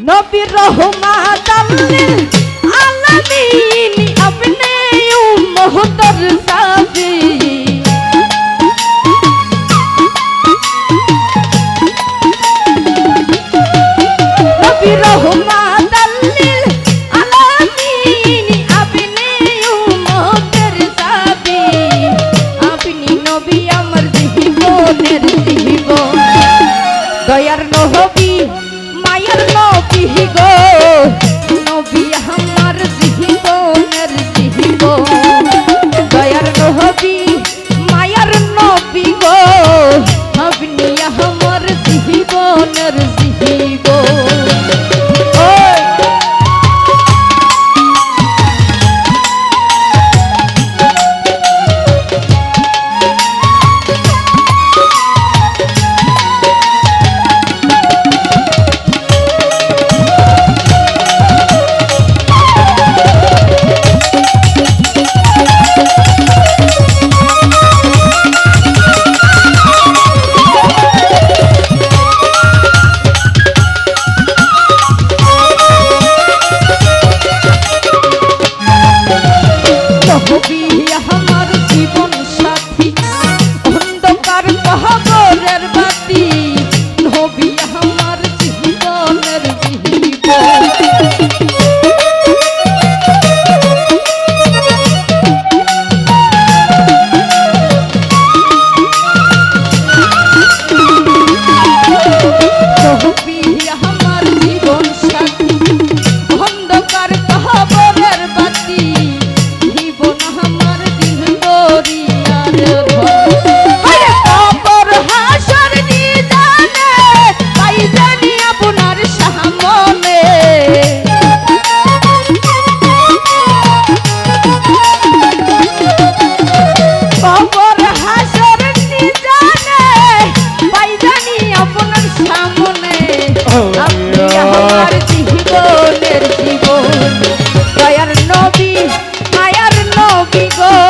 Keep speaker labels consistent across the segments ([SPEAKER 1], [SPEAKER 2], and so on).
[SPEAKER 1] নবী রহমাতাল্লিল আলামিন আপনি উম্মতর সাজিয়ে Oh.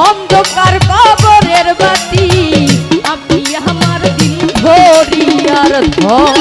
[SPEAKER 1] অন্ধকার কবরের বাতি আমি আমার দিন ধরি আর ধর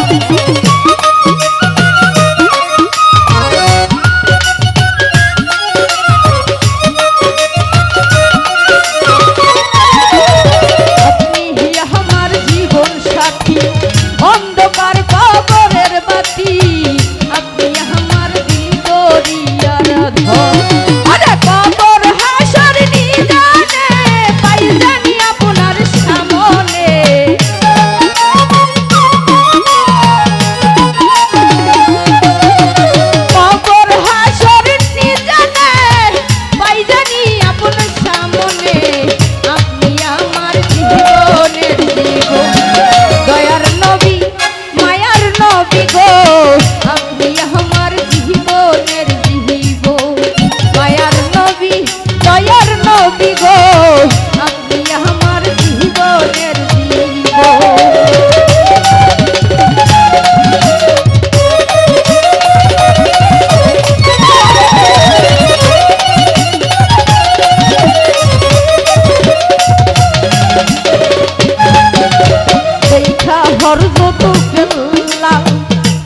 [SPEAKER 1] মর্গ তো ফেললাম।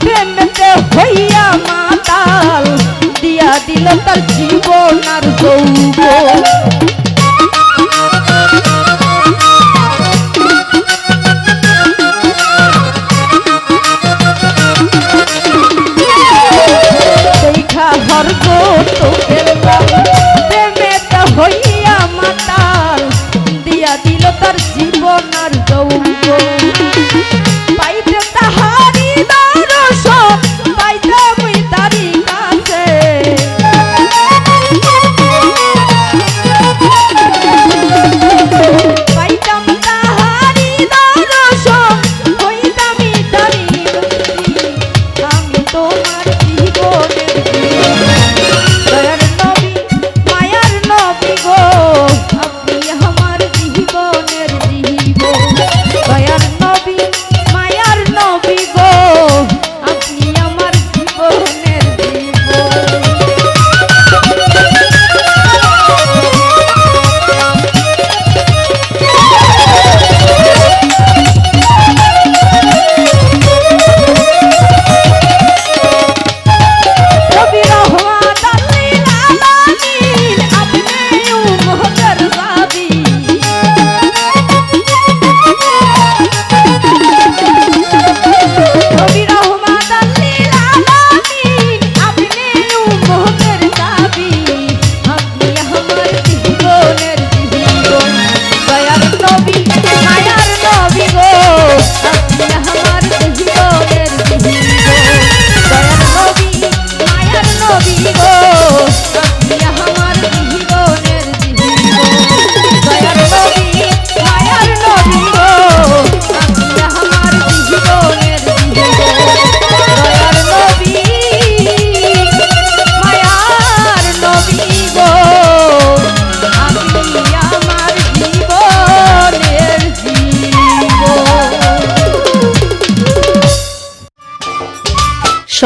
[SPEAKER 1] প্রেমেতে হইয়া দিয়া দিল তার